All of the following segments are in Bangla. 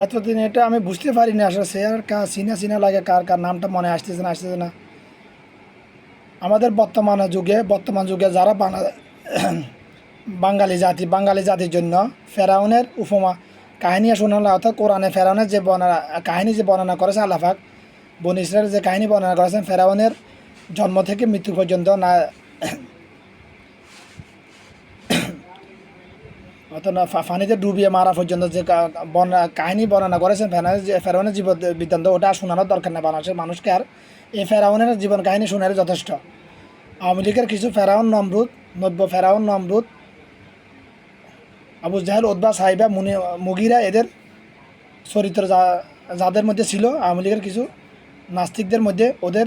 এতদিন এটা আমি বুঝতে পারিনি আসলে সে আর কার চিনা চিনা লাগে কার কার নামটা মনে আসতেছে না আসতেছে না। আমাদের বর্তমান যুগে বর্তমান যুগে যারা বাংলা বাঙালি জাতি, বাঙালি জাতির জন্য ফেরাউনের উপমা, কাহিনী শোনানো অর্থাৎ কোরআনে ফেরাউনের যে বর্ণনা, কাহিনী যে বর্ণনা করেছে আল্লাহাক বন ইসরায়েল যে কাহিনী বর্ণনা করেছেন, ফেরাউনের জন্ম থেকে মৃত্যু পর্যন্ত না অর্থাৎ না, ফা- পানিতে ডুবিয়ে মারা পর্যন্ত যে কাহিনী বর্ণনা করেছেন ফেরাউনের জীবন বৃত্তান্ত, ওটা শোনানোর দরকার নেই বাংলাদেশের মানুষকে আর এই ফেরাউনের জীবন কাহিনী শোনালে যথেষ্ট। আওয়ামী লীগের কিছু ফেরাউন নমরুদ, নব্য ফেরাউন নমরুদ, আবু জাহেল ওদবা সাহিবা মুনি মুগিরা এদের চরিত্র যাদের মধ্যে ছিল, আওয়ামী লীগের কিছু নাস্তিকদের মধ্যে ওদের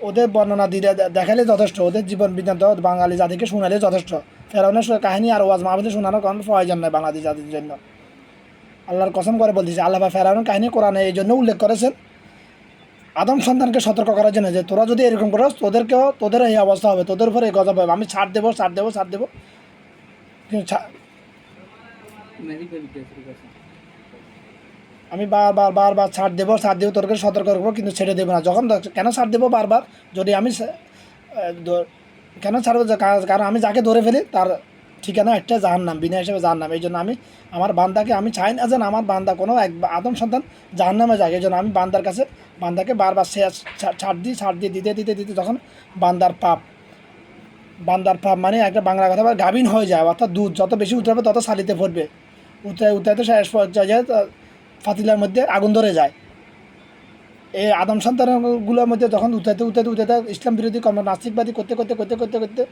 ওদের বর্ণনা দিলে দেখালে যথেষ্ট, ওদের জীবন বৃত্তান্ত বাঙালি জাতিকে শোনালে যথেষ্ট। ফেরাউনের কাহিনী আর ওয়াজ মাহবুদে শোনানোর কোনো প্রয়োজন নয় বাঙালি জাতির জন্য। আল্লাহর কসম করে বলতেছে আল্লাহ ফেরাউনের কাহিনী কোরআনে এই জন্য উল্লেখ করেছেন, আদম সন্তানকে সতর্ক করার জন্য যে তোরা যদি এরকম করস, তোদেরকেও, তোদের এই অবস্থা হবে, তোদের উপরে এই গজব হবে। আমি ছাড় দেবো ছাড় দেবো ছাড় দেবো। আমি বারবার বারবার ছাড় দেবো ছাড় দেবো তোরকে সতর্ক করব, কিন্তু ছেড়ে দেবো না। যখন কেন ছাড় দেবো বারবার? যদি আমি কেন ছাড়বো? কারণ আমি যাকে ধরে ফেলি, তার ঠিকানা একটা জাহার নাম বিনা হিসেবে জাহার নাম এই জন্য আমি আমার বান্দাকে, আমি চাই না যেন আমার বান্দা কোনো এক আদম সন্তান জাহার নামে যায় এই জন্য আমি বান্দার কাছে, বান্দাকে বারবার সে ছাড় দিই, ছাড় দিয়ে দিতে দিতে দিতে যখন বান্দার পাপ বান্দার পাপ মানে একটা বাংলা কথা বলে গাভিন হয়ে যায়, অর্থাৎ দুধ। যত বেশি উতরাবে তত সালিতে ফুটবে উতরায় উতরাইতে শেষ পর্যায়ে ফাতিলার মধ্যে আগুন ধরে যায়। এই আদম সন্তানগুলোর মধ্যে যখন উঠাইতে উঠাইতে উঠাইতে ইসলাম বিরোধী কর্ম, নাস্তিকবাদী করতে করতে করতে করতে করতে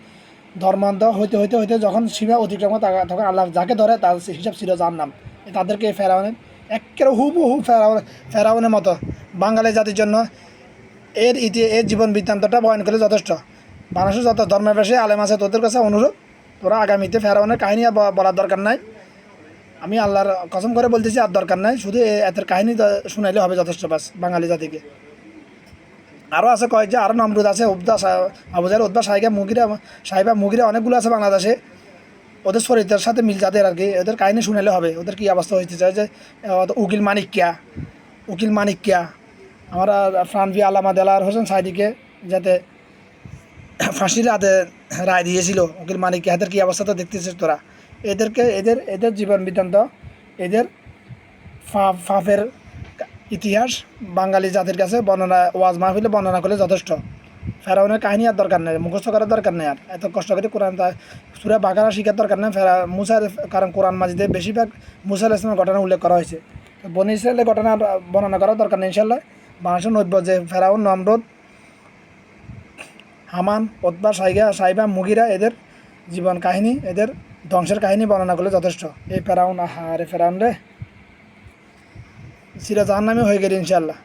ধর্মান্ধ হইতে হইতে হইতে যখন সীমা অতিক্রম তখন আল্লাহ যাকে ধরে তার হিসাব ছিল যার নাম। তাদেরকে ফেরাউনের একেবারে হুবু হু ফেরাউন ফেরাউনের মতো বাঙালি জাতির জন্য এর ইতি এর জীবন বৃত্তান্তটা বয়ন করে যথেষ্ট। মানুষের যত ধর্মের বেশি আলেম আছে, তোদের কাছে অনুরোধ, তোরা আগামীতে ফেরাউনের কাহিনী বলার দরকার নাই। আমি আল্লাহর কসম করে বলতেছি, আর দরকার নাই। শুধু এ- এদের কাহিনী শুনাইলে হবে যথেষ্ট বাস বাঙালি জাতিকে। আরও আছে কয়েক যে আরও নমরুদ আছে, উবদা আবুজার উদ্বা সাহিবা, মুগিরা, সাহেবা, মুগিরা অনেকগুলো আছে বাংলাদেশে। ওদের চরিত্রের সাথে মিল যাদের আর কি ওদের কাহিনী শুনাইলে হবে। ওদের কী অবস্থা হইতে চায় যে উকিল মানিকিয়া উকিল মানিকিয়া আমরা ফ্রানভি আলামা দেলার হোসেন সাইদিকে যাতে ফাঁসির হাতে রায় দিয়েছিল, উকিল মানিকিয়া এদের কী অবস্থা তো দেখতেছিস তোরা? এদেরকে, এদের এদের জীবন বৃত্তান্ত এদের ফাফের ইতিহাস, বাঙালি জাতির কাছে বর্ণনা, ওয়াজ মাহফিলে বর্ণনা করলে যথেষ্ট। ফেরাউনের কাহিনী আর দরকার নেই, মুখস্থ করার দরকার নেই আর। এত কষ্ট করে কোরআন সুরা বাঘারা শিখার দরকার নেই, ফেরা মুসার কারণ কোরআন মাজিদে বেশিরভাগ মুসার ইসলামের ঘটনা উল্লেখ করা হয়েছে। তো বনি ইসরায়েলের ঘটনা বর্ণনা করার দরকার নেই ইনশাল্লাহ মানুষের নৈব্য যে ফেরাউন, নমরুদ, হামান, ওতবা, সাইগা, সাইবা, মুগিরা, এদের জীবন কাহিনী, এদের ধ্বংসের কাহিনী বর্ণনা করলে যথেষ্ট। এই ফেরাউন, আহা, আরে ফেরাউন রে। সিরা জাহান্নামে হয়ে গেল ইনশাল্লাহ